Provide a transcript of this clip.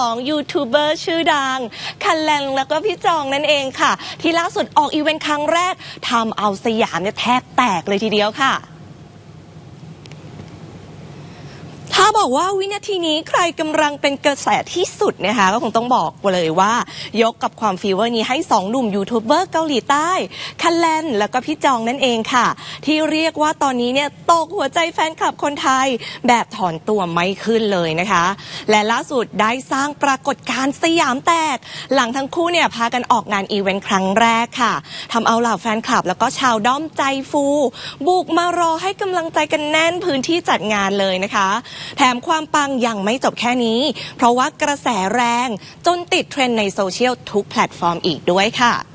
2ยูทูบเบอร์ชื่อดัง คันแลนแล้วก็พี่จองนั่นเองค่ะ ที่ล่าสุดออกอีเวนต์ครั้งแรกทำเอาสยามเนี่ยแทบแตกเลยทีเดียวค่ะ ถ้า บอกว่าวินาทีนี้ใครกำลังเป็นกระแสที่สุดนะคะก็คงต้องบอกเลยว่า ยกกับความฟีเวอร์นี้ให้สองหนุ่มยูทูบเบอร์เกาหลีใต้คันแลนแล้วก็พี่จองนั่นเองค่ะ ที่เรียกว่าตอนนี้เนี่ยตกหัวใจแฟนคลับคนไทย แบบถอนตัวไม่ขึ้นเลยนะคะ และล่าสุดได้สร้างปรากฏการณ์สยามแตก หลังทั้งคู่เนี่ยพากันออกงานอีเวนต์ครั้งแรกค่ะทำเอาเหล่าแฟนคลับ แล้วก็ชาวด้อมใจฟู บุกมารอให้กำลังใจกันแน่นพื้นที่จัดงานเลยนะคะมความปังยังไม่จบแค่นี้ เพราะว่ากระแสแรงจนติดเทรนด์ในโซเชียลทุกแพลตฟอร์มอีกด้วยค่ะ